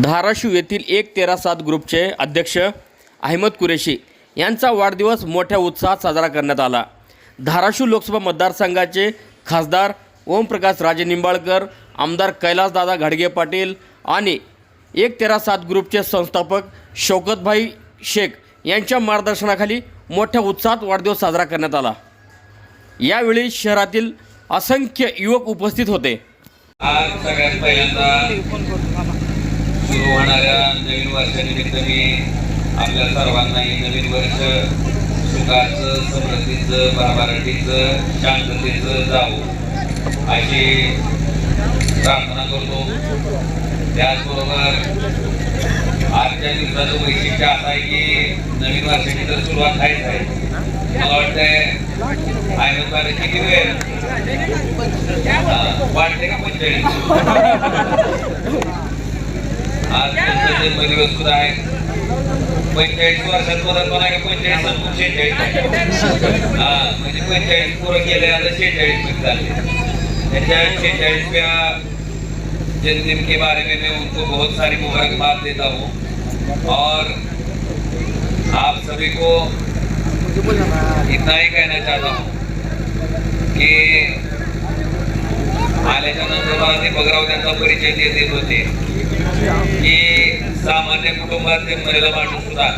धाराशिव येथील एक तेरा सात ग्रुपचे अध्यक्ष अहमद कुरेशी यांचा वाढदिवस मोठ्या उत्साहात साजरा करण्यात आला. धाराशिव लोकसभा मतदारसंघाचे खासदार ओमप्रकाश राजे निंबाळकर आमदार कैलासदादा घाडगे पाटील आणि एक तेरा सात ग्रुपचे संस्थापक शौकतभाई शेख यांच्या मार्गदर्शनाखाली मोठ्या उत्साहात वाढदिवस साजरा करण्यात आला. यावेळी शहरातील असंख्य युवक उपस्थित होते. आज सगळ्यात पहिल्यांदा सुरू होणाऱ्या नवीन वर्षानिमित्त मी आपल्या सर्वांनाही नवीन वर्ष सुखाचं समृद्धीचं भरभराटीचं शांततेचं जावं अशी प्रार्थना करतो. त्याचबरोबर आजच्या दिवसाचं वैशिष्ट्य असं आहे की नवीन वर्षाची तर सुरुवात आहेच आहे. मला वाटतंय आयुर्वेद किती वेळ? वाटते का पंचायत आज त्यांचे जन्मदिवस सुद्धा आहे पंचेचाळीस वर्षात परत पंचेचाळीस संपून शेहेचाळीस हा म्हणजे पंचेचाळीस पुरं गेले आता शेहेचाळीसमध्ये झाले. त्याच्या शेहेचाळीसव्या जन्मदिन के बारे में मैं उनको बहुत सारी मुबारकबाद देता हूँ। और आप सभी को इतना ही कहना चाहता हूँ की आल्याच्यानंतर मला ते बगराव त्यांचा परिचय देत होते। की सामान्य कुटुंबात जन्मलेला माणूस सुद्धा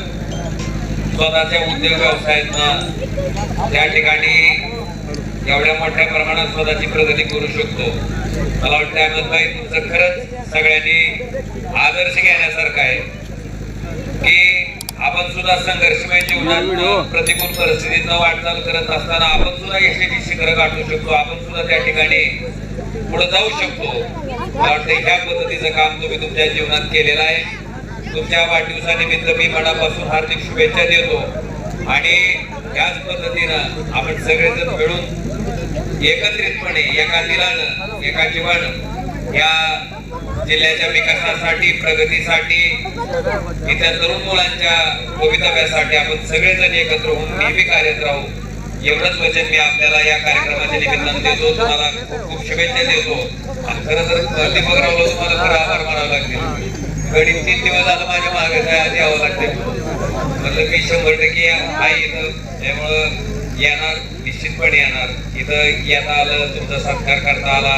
स्वतःच्या उद्योग व्यवसायातनं त्या ठिकाणी एवढ्या मोठ्या प्रमाणात स्वतःची प्रगती करू शकतो. मला वाटतं अहमदभाई तुमचं खरंच सगळ्यांनी आदर्श घेण्यासारखं आहे. की आपण सुद्धा संघर्षमय जीवनात प्रतिकूल परिस्थितीनं वाटचाल करत असताना आपण सुद्धा यशाची शिखरं गाठू शकतो. आपण सुद्धा त्या ठिकाणी पुढे जाऊ शकतो. मला वाटतं ह्या पद्धतीचं काम तुम्ही तुमच्या जीवनात केलेलं आहे. तुमच्या वाढदिवसानिमित्त मी मनापासून हार्दिक शुभेच्छा देतो. आणि याच पद्धतीनं आपण सगळेजण मिळून एकत्रितपणे एका दिलानं एका जीवानं या जिल्ह्याच्या विकासासाठी प्रगतीसाठी इथल्या तरुण मुलांच्या भवितव्यासाठी आपण सगळेजण एकत्र होऊन नेहमी कार्यरत राहू. एवढंच वचन मी आपल्याला या कार्यक्रमाच्या निमित्तानं देतो. तुम्हाला खूप खूप शुभेच्छा देतो. आणि खरं तर दीपकरावला तुम्हाला खरं आभार मानावं लागतील गडी तीन दिवस आलं माझ्या मागे काय यावं लागते म्हटलं मी शंभर टक्के आहे इथं. त्यामुळं येणार निश्चितपणे येणार. इथं येता आलं तुमचा सत्कार करता आला.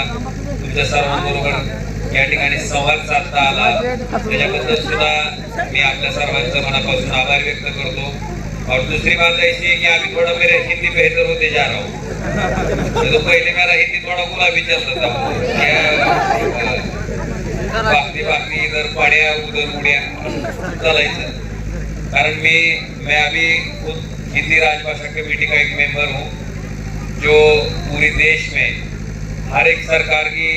तुमच्या सर्वांबरोबर या ठिकाणी संवाद साधता आला. त्याच्याबद्दल सुद्धा मी आपल्या सर्वांचं मनापासून आभार व्यक्त करतो. और दूसरी बात ऐसी है कि अभी थोड़ा मेरे हिंदी बेहतर होते जा रहा हूँ। तो पहले मेरा हिंदी थोड़ा गुलाबी चलता था। क्या बाकी बाकी इधर पड्या उधर उड्या चालायचं कारण मी मैं अभी खुद हिंदी राजभाषा कमेटी का एक मेंबर हूँ जो पूरे देश में हर एक सरकार की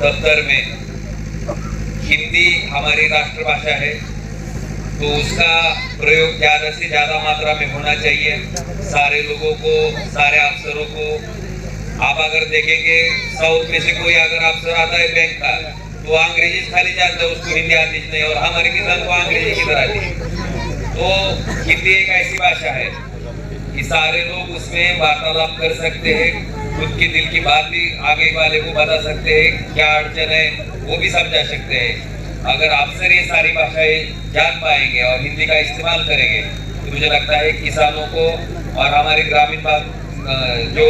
दफ्तर में हिंदी हमारी राष्ट्रभाषा है। तो उसका प्रयोग ज़्यादा से ज़्यादा मात्रा में होना चाहिए। सारे लोगों को, सारे अफसरों को। आप अगर देखेंगे, साउथ में से कोई अगर अफसर आता है बैंक का तो अंग्रेज़ी खाली जानता है, उसको हिंदी आती नहीं, और हमारे किसान को अंग्रेज़ी किधर आती है। तो हिंदी एक ऐसी भाषा है कि सारे लोग उसमें वार्तालाप कर सकते हैं, खुद के दिल की बात भी आगे वाले को बता सकते हैं, क्या अड़चन है, वो भी समझा सकते हैं। अगर अफसर ये सारी भाषाएँ जान पाएँगे और हिंदी का इस्तेमाल करेंगे तो मुझे लगता है किसानों को और हमारे ग्रामीण भाग जो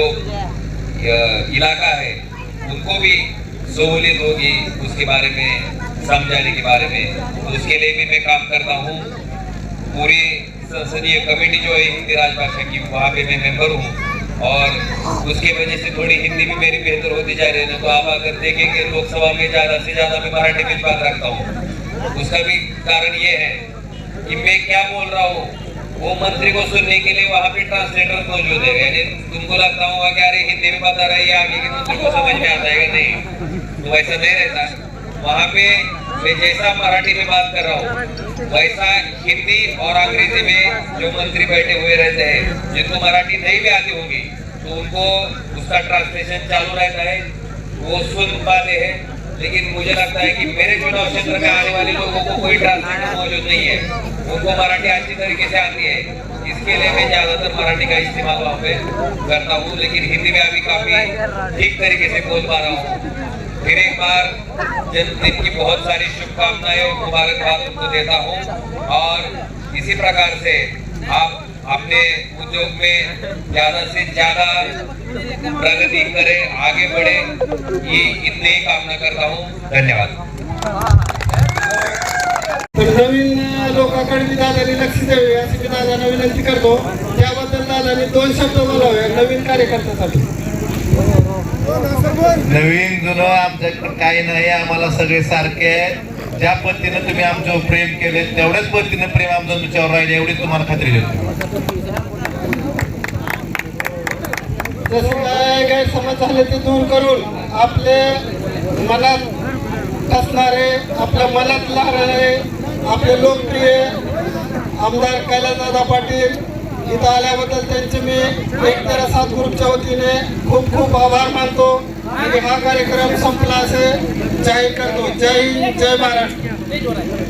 इलाका है, उनको भी सहूलियत होगी उसके बारे में, समझाने के बारे में। तो उसके लिए भी मैं काम करता हूँ। पूरी संसदीय कमेटी जो है हिंदी राजभाषा की, वहाँ पे मैं मेंबर हूँ। और उसकी वजह से थोड़ी हिंदी भी मेरी बेहतर होती जा रही है ना। तो आप अगर देखेंगे लोकसभा में ज़्यादा से ज़्यादा मैं मराठी में बात रखता हूँ। उसका भी कारण ये है कि मैं क्या बोल रहा हूँ, वो मंत्री को सुनने के लिए वहाँ पे ट्रांसलेटर मौजूद है। यानी तुमको लगता होगा कि अरे हिंदी में बता रही है आगे के दूसरे को समझ में आता है नहीं। तो वैसा नहीं रहता। वहाँ पे मैं जैसा मराठी में बात कर रहा हूँ, वैसा हिंदी और अंग्रेज़ी में जो मंत्री बैठे हुए रहते हैं, जिनको मराठी नहीं भी आती होगी तो उनको उसका ट्रांसलेशन चालू रहता है, वो सुन पाते हैं, लेकिन मुझे लगता है कि मेरे चुनाव क्षेत्र में आने वाले लोगों को कोई ट्रांसलेटर मौजूद नहीं है। उनको मराठी अच्छी तरीके से आती है, इसके लिए मैं ज़्यादातर मराठी का इस्तेमाल वहाँ पे करता हूँ, लेकिन हिंदी में अभी काफ़ी ठीक तरीके से बोल पा रहा हूँ। फिर एक बार जन्मदिन की बहुत सारी शुभकामनाएं और मुबारकबाद उनको देता हूँ। और इसी प्रकार से आप अपने उद्योग में ज्यादा से ज्यादा प्रगति करें आगे बढ़े ये इतने ही कामना करता हूँ। धन्यवाद। नवीन लोकांकडे मी दादानी लक्ष द्यावे अशी मी दादांना विनंती करतो. त्याबद्दल दादानी दोन शब्द बोलावे नवीन कार्यकर्त्यासाठी. नवीन जुनं आमच्याकडे काही नाही आम्हाला सगळे सारखे आहेत. ज्या पद्धतीनं तुम्ही आमच्यावर प्रेम केले तेवढ्याच पद्धतीनं प्रेम आमचं तुमच्यावर राहिले एवढी तुम्हाला खात्री देतो. जसे काय गैरसमज झाले ते दूर करून आपले मनात असणारे आपल्या मनात लागणारे आपले लोकप्रिय आमदार कैलासदादा पाटील इथं आल्याबद्दल त्यांचे मी एक तेरा सात ग्रुपच्या वतीने खूप खूप आभार मानतो. आणि हा कार्यक्रम संपला असे जाहीर करतो. जय हिंद जय महाराष्ट्र.